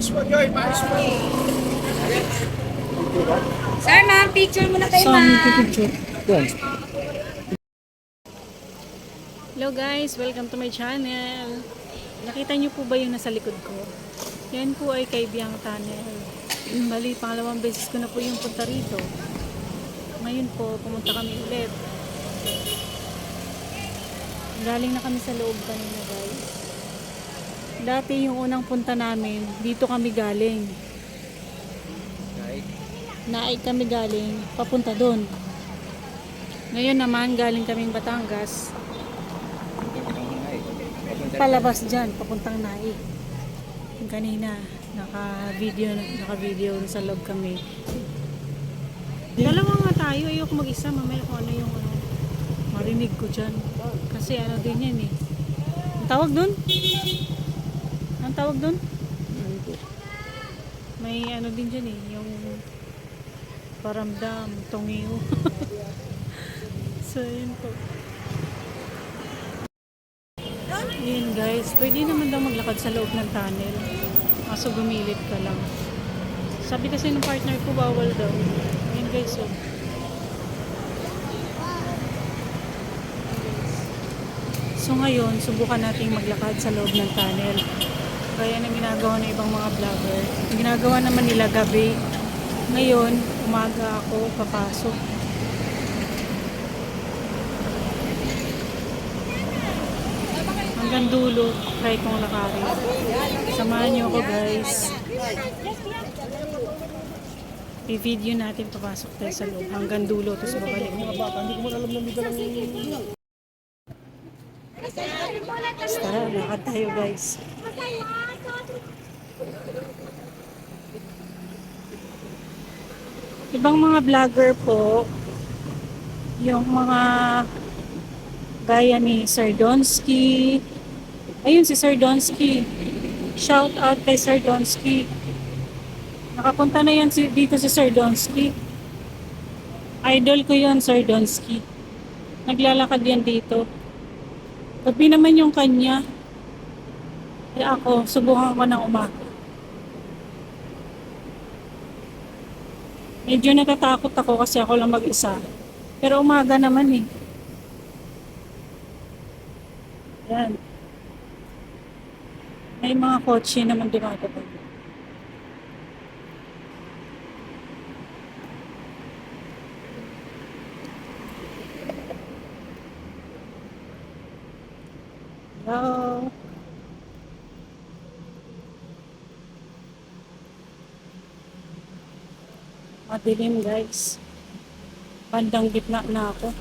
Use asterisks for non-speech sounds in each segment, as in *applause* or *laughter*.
Paayos mo, Joy. Paayos mo. Sir, ma'am, picture muna tayo, ma'am. Hello guys, welcome to my channel. Nakita niyo po ba yung nasa likod ko? Yan po ay Kaibiyang Tunnel. Bali, pangalawang beses ko na po yung punta rito. Ngayon po, pumunta kami ulit. Galing na kami sa loob kanina guys. Dati yung unang punta namin, dito kami galing. Naig kami galing, papunta doon. Ngayon naman, galing kaming Batangas, palabas dyan, papuntang Naik. Yung kanina, naka-video, naka-video sa loob kami. Dalawa nga tayo, ayoko mag-isa, mamaya kung ano yung ano, marinig ko dyan. Kasi ano din yan eh. Ang tawag dun? Ang tawag dun? May ano din dyan eh, yung paramdam, tungiw. *laughs* so, yun po. Yun guys, pwede naman daw maglakad sa loob ng tunnel. Kaso gumilid ka lang. Sabi kasi ng partner ko, bawal daw. Yun guys, so. So ngayon, subukan nating maglakad sa loob ng tunnel. Kaya ang ginagawa ng ibang mga vlogger. Ang ginagawa naman nila gabi. Ngayon, umaga ako papasok. Hanggang dulo, try kong lakarin. Samahan niyo ako guys. I-video natin papasok tayo sa loob hanggang dulo tapos babalik. Mga bata, hindi ko alam na tara, lakad tayo guys. Ibang mga vlogger po, yung mga gaya ni Sir Donsky. Ayun si Sir Donsky. Shout out kay Sir Donsky. Nakapunta na yan si, dito si Sir Donsky. Idol ko yon Sir Donsky. Naglalakad yan dito. Gabi naman yung kanya. Kaya ako, subukan ko ng umaga. Medyo natatakot ako kasi ako lang mag-isa. Pero umaga naman eh. Yan. May mga kotse naman dumadaan. Hello. Madilim guys. Bandang gitna na ako.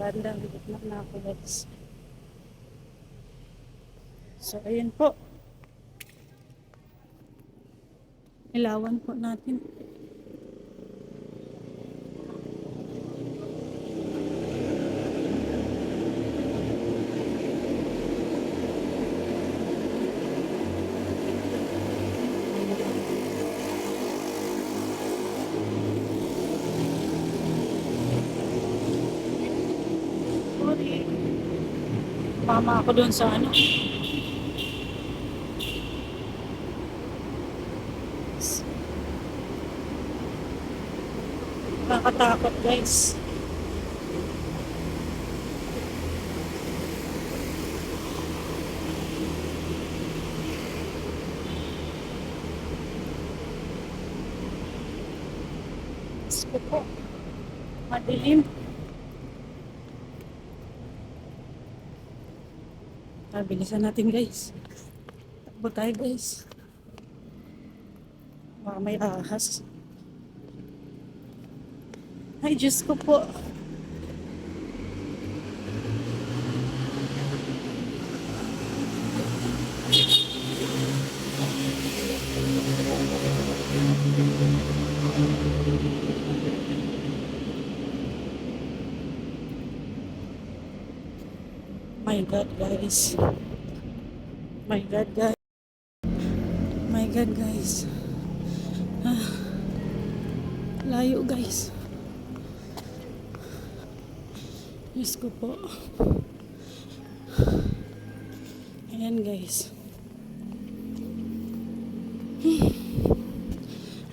Bandang gitna na ako guys. So ayun po. Ilawan po natin. Mama ako doon sa ano. Nakakatakot guys. Diyos ko po. Madilim. Ah, bilisan natin guys. Takbo tayo guys. Baka may ahas. Ay, Diyos ko po. My God, guys. My God, guys. My God, guys. Ah, layo, guys. Diyos ko po. Ayan guys. Hmm.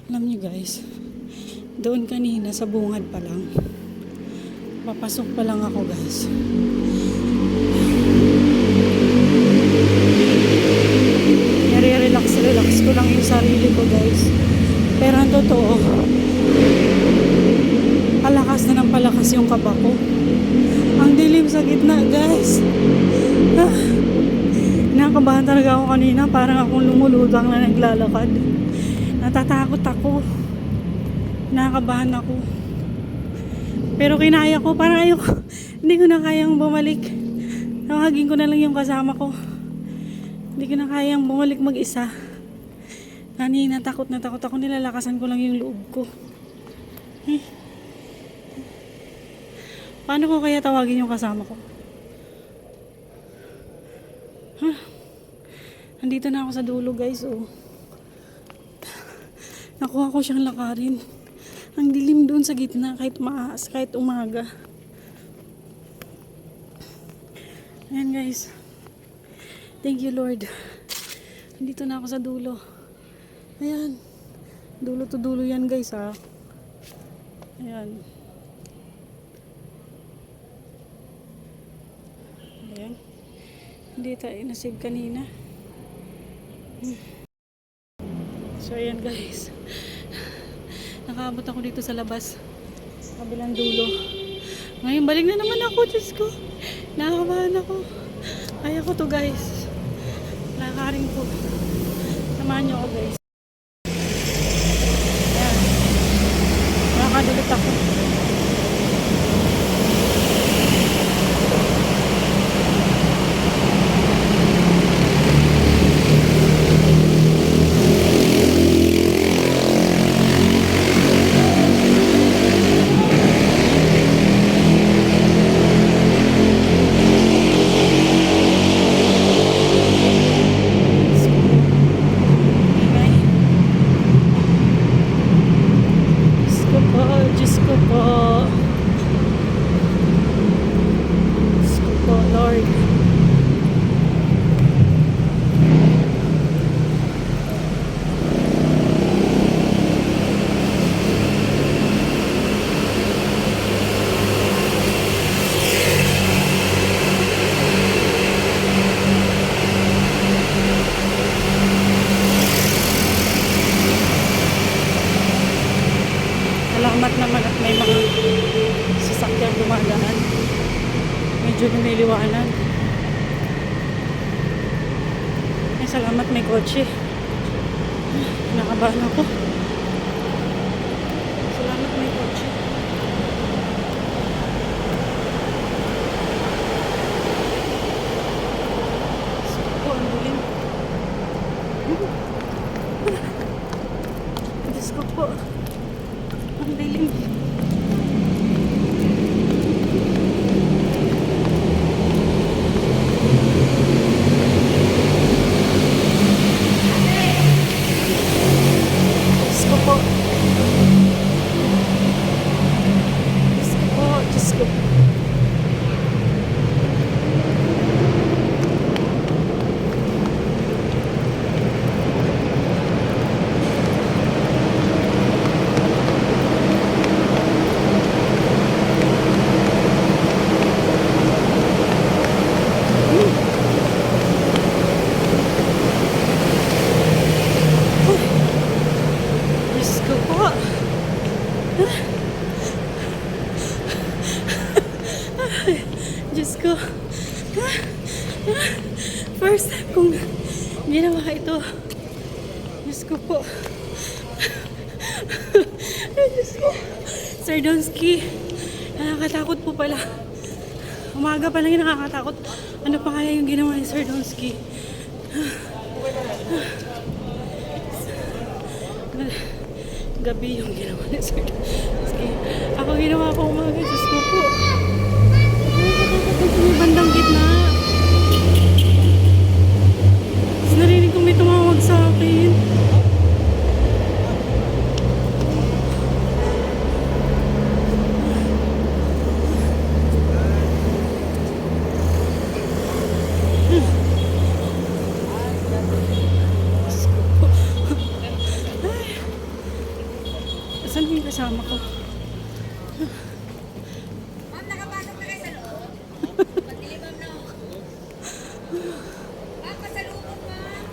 Alam niyo guys, doon kanina sa bungad pa lang. Papasok pa lang ako guys. Relax ko lang yung sarili ko guys. Pero ang totoo, palakas na ng palakas yung kaba ko. Ang dilim sa gitna guys. Ah. Nakabahan talaga ako kanina. Parang akong lumulutang na naglalakad. Natatakot ako. Nakakabahan ako. Pero kinaya ko. Parang ayoko. *laughs* Hindi ko na kayang bumalik. Tawagin ko na lang yung kasama ko. Hindi ko na kayang bumalik mag-isa. Kanina takot na takot ako. Nilalakasan ko lang yung loob ko. Eh. Paano ko kaya tawagin yung kasama ko? Andito na ako sa dulo guys, oh. Nakuha ko siyang lakarin. Ang dilim doon sa gitna kahit maas, kahit umaga. Ayan guys. Thank you Lord. Andito na ako sa dulo. Ayan. Dulo to dulo yan guys ha. Ayan. Ayan. Hindi tayo nasave kanina. So ayan guys. Nakaabot ako dito sa labas. Kabilang dulo. Ngayon balik na naman ako. Diyos ko. Nakakabahan ako. Kaya to guys. Lakarin ko. Samahan niyo ako guys. Po. Medyo lumiliwanag. Ay, salamat may kotse. Nakabahan ako. Salamat may kotse. Ako, ang dilim. Diyos ko po. Ang dilim. Diyos ko po. Diyos ko po. Diyos ko. Diyos ko po. Diyos ko. First time kong ginawa ito. Diyos ko po. Diyos ko. Sir Donsky, nakakatakot po pala. Umaga pa lang yung nakakatakot. Ano pa kaya yung ginawa ni Sir Donsky? gabi yung ginawa ni Sir Donsky. Ako ginawa ko umaga, Diyos ko po. Nakakatakot yung bandang gitna. Tapos narinig ko may tumawag sa akin. kasama ko. Ma'am, nakapasok na kayo sa loob? Madilim, ma'am, no? Ma'am, pasalubong, ma'am.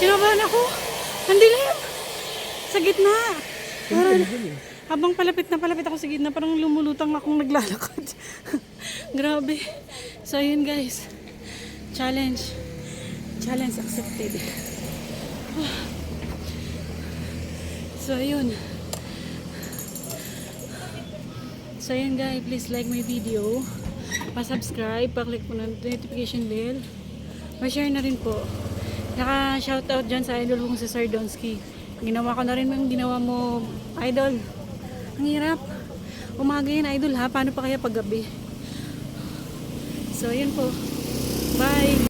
Kinabahan ako. Ang dilim. Sa gitna. Parang, habang palapit na palapit ako sa gitna, parang lumulutang akong naglalakad. *laughs* Grabe. So, yun guys. Challenge. Challenge accepted. *sighs* So, yun. So, yun guys. Please like my video. Pa-subscribe. Pa-click po ng notification bell. Pa-share na rin po. Naka shoutout dyan sa idol kong si Sir Donsky. Ginawa ko na rin yung ginawa mo, idol. Ang hirap. Umaga yun, idol ha. Paano pa kaya paggabi? So, yun po. Bye!